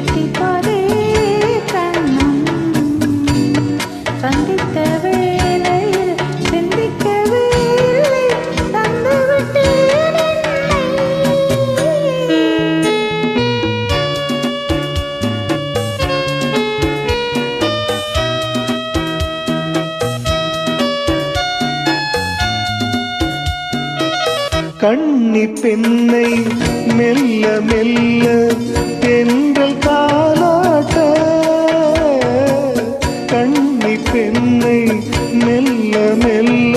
fifty-five. கண்ணி பெண்ணை மெல்ல மெல்ல தென்றல் தாளாட்ட கண்ணி பெண்ணை மெல்ல மெல்ல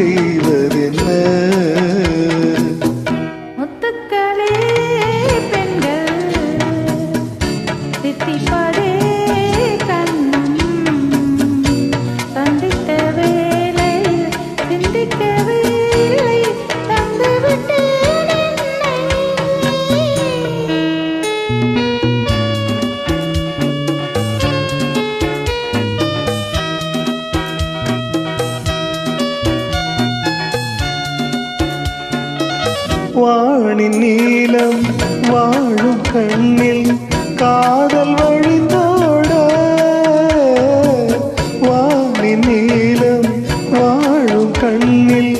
table வானின் நீளம் வாழும் கண்ணில் காதல் வழிந்தோட வானின் நீளம் வாழும் கண்ணில்